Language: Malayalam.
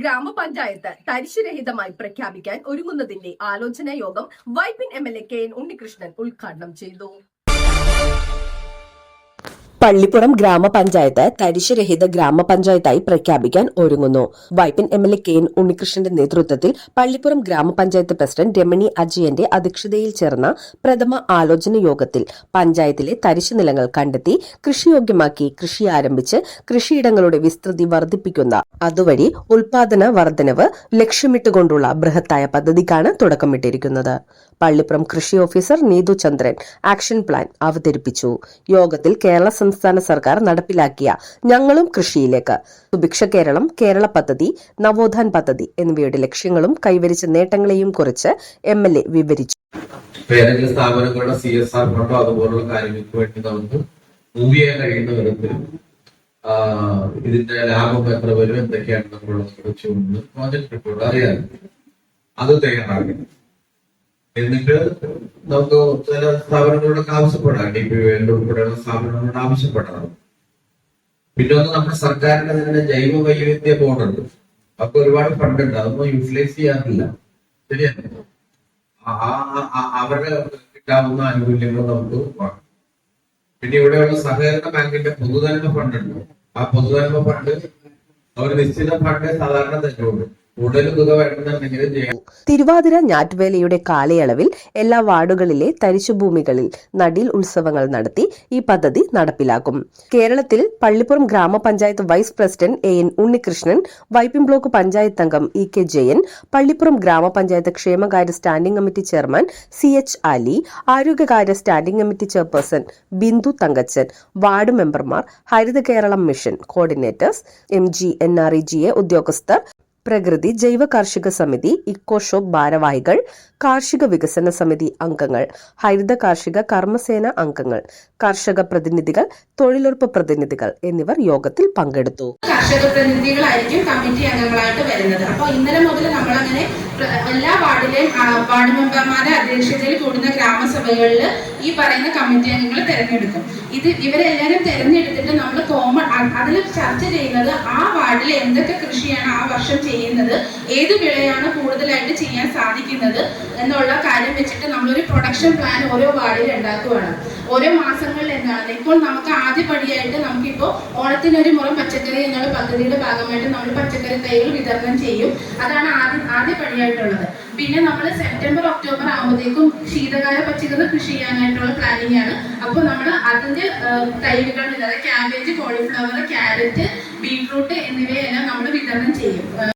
ഗ്രാമപഞ്ചായത്ത് തരിശുരഹിതമായി പ്രഖ്യാപിക്കാൻ ഒരുങ്ങുന്നതിന്റെ ആലോചനാ യോഗം Vypin M L A K N Unnikrishnan ഉദ്ഘാടനം ചെയ്തു. പള്ളിപ്പുറം ഗ്രാമപഞ്ചായത്ത് തരിശുരഹിത ഗ്രാമപഞ്ചായത്തായി പ്രഖ്യാപിക്കാൻ ഒരുങ്ങുന്നു. Vypin M L A K N ഉണ്ണികൃഷ്ണന്റെ നേതൃത്വത്തിൽ പള്ളിപ്പുറം ഗ്രാമപഞ്ചായത്ത് പ്രസിഡന്റ് രമണി അജയന്റെ അധ്യക്ഷതയിൽ ചേർന്ന പ്രഥമ ആലോചന യോഗത്തിൽ പഞ്ചായത്തിലെ തരിശു നിലങ്ങൾ കണ്ടെത്തി കൃഷിയോഗ്യമാക്കി കൃഷി ആരംഭിച്ച് കൃഷിയിടങ്ങളുടെ വിസ്തൃതി വർദ്ധിപ്പിക്കുന്ന അതുവഴി ഉൽപാദന വർധനവ് ലക്ഷ്യമിട്ടുകൊണ്ടുള്ള ബൃഹത്തായ പദ്ധതിക്കാണ് തുടക്കമിട്ടിരിക്കുന്നത്. പള്ളിപ്പുറം കൃഷി officer Neethu Chandran action plan അവതരിപ്പിച്ചു. യോഗത്തിൽ കേരള സംസ്ഥാന സർക്കാർ നടപ്പിലാക്കിയ ഞങ്ങളും കൃഷിയിലേക്ക്. സുഭിക്ഷ കേരളം കേരള പദ്ധതി നവോത്ഥാൻ പദ്ധതി എന്നിവയുടെ ലക്ഷ്യങ്ങളും കൈവരിച്ച നേട്ടങ്ങളെയും കുറിച്ച് എം എൽ എ വിവരിച്ചു. ഏതെങ്കിലും സ്ഥാപനങ്ങളുടെ സി എസ് ആർ ഫണ്ടോ അതുപോലുള്ള കാര്യങ്ങൾക്ക് വേണ്ടി നമുക്ക് മൂവ് ചെയ്യാൻ കഴിയുന്ന വിധത്തിൽ ഇതിന്റെ ലാഭം എത്ര വരും എന്തൊക്കെയാണ് നമ്മളുള്ളത് വെച്ചുകൊണ്ട് പ്രോജക്ട് റിപ്പോർട്ട് അറിയാൻ. അത് തയ്യാറാക്കി എന്നിട്ട് നമുക്ക് ചില സ്ഥാപനങ്ങളോടൊക്കെ ആവശ്യപ്പെടാം. ഡി പി ഉൾപ്പെടെയുള്ള സ്ഥാപനങ്ങളോട് ആവശ്യപ്പെടാം. പിന്നെ ഒന്ന് നമ്മുടെ സർക്കാരിന്റെ തന്നെ ജൈവ വൈവിധ്യ ബോർഡുണ്ട് അപ്പൊ ഒരുപാട് ഫണ്ട് ഉണ്ട്. അതൊന്നും യൂട്ടിലൈസ് ചെയ്യാറില്ല. ശരിയാണ് അവരുടെ കിട്ടാവുന്ന ആനുകൂല്യങ്ങൾ നമുക്ക് പിന്നെ ഇവിടെയുള്ള സഹകരണ ബാങ്കിന്റെ പൊതുധർമ്മ ഫണ്ട് ഉണ്ട്. ആ പൊതുധർമ്മ ഫണ്ട് അവർ നിശ്ചിത ഫണ്ട് സാധാരണ തരുള്ളൂ തിരുവാതിര ഞാറ്റുവേലയുടെ കാലയളവിൽ എല്ലാ വാർഡുകളിലെ തരിശുഭൂമികളിൽ നടീൽ ഉത്സവങ്ങൾ നടത്തി ഈ പദ്ധതി നടപ്പിലാക്കും. കേരളത്തിൽ പള്ളിപ്പുറം ഗ്രാമപഞ്ചായത്ത് vice president A N Unnikrishnan Vypin block panchayat അംഗം ഇ കെ ജയൻ പള്ളിപ്പുറം ഗ്രാമപഞ്ചായത്ത് ക്ഷേമകാര്യ standing committee chairman C H Ali ആരോഗ്യകാര്യ standing committee chairperson Bindu Thankachan ward മെമ്പർമാർ Haritha Keralam mission coordinators M G N R E G A ഉദ്യോഗസ്ഥർ പ്രകൃതി ജൈവ കാർഷിക സമിതി ഇക്കോ ഷോപ്പ് ഭാരവാഹികൾ കാർഷിക വികസന സമിതി അംഗങ്ങൾ ഹരിത കാർഷിക കർമ്മസേന അംഗങ്ങൾ കർഷക പ്രതിനിധികൾ തൊഴിലുറപ്പ് പ്രതിനിധികൾ എന്നിവർ യോഗത്തിൽ പങ്കെടുത്തു. കർഷക പ്രതിനിധികളായിരിക്കും കമ്മിറ്റി അംഗങ്ങളായിട്ട് വരുന്നത്. അപ്പോൾ ഇന്നലെ മുതൽ നമ്മളങ്ങനെ എല്ലാ വാർഡിലെയും വാർഡ് മെമ്പർമാരുടെ അധ്യക്ഷതയിൽ കൂടുന്ന ഗ്രാമസഭകളിൽ ഈ പറയുന്ന കമ്മിറ്റി അംഗങ്ങൾ തിരഞ്ഞെടുക്കും. ഇത് ഇവരെല്ലാവരും തിരഞ്ഞെടുത്തിട്ട് നമ്മൾ കോമൺ അതിൽ ചർച്ച ചെയ്യുന്നത് ആ വാർഡിൽ എന്തൊക്കെ കൃഷിയാണ് ആ വർഷം ചെയ്യുന്നത് ഏത് വിളയാണ് കൂടുതലായിട്ട് ചെയ്യാൻ സാധിക്കുന്നത് എന്നുള്ള കാര്യം വെച്ചിട്ട് നമ്മളൊരു പ്രൊഡക്ഷൻ പ്ലാൻ ഓരോ വാർഡിൽ ഉണ്ടാക്കുകയാണ് ഓരോ മാസങ്ങളിൽ എന്നാണ്. ഇപ്പോൾ നമുക്ക് ആദ്യ പടിയായിട്ട് നമുക്കിപ്പോൾ ഓണത്തിനൊരു മുറം പച്ചക്കറി എന്നുള്ള പദ്ധതിയുടെ ഭാഗമായിട്ട് നമ്മൾ പച്ചക്കറി തൈകൾ വിതരണം ചെയ്യും. അതാണ് ആദ്യ ആദ്യ പടിയായിട്ടുള്ളത് പിന്നെ നമ്മൾ സെപ്റ്റംബർ ഒക്ടോബർ ആകുമ്പോഴത്തേക്കും ശീതകാല പച്ചക്കറി കൃഷി ചെയ്യാനായിട്ടുള്ള പ്ലാനിങ് ആണ്. അപ്പോൾ നമ്മൾ അതിന്റെ ഏഹ്, തൈകൾ അതായത് ക്യാബേജ് കോളിഫ്ലവർ ക്യാരറ്റ് ബീട്രൂട്ട് എന്നിവയെല്ലാം നമ്മൾ വിതരണം ചെയ്യും.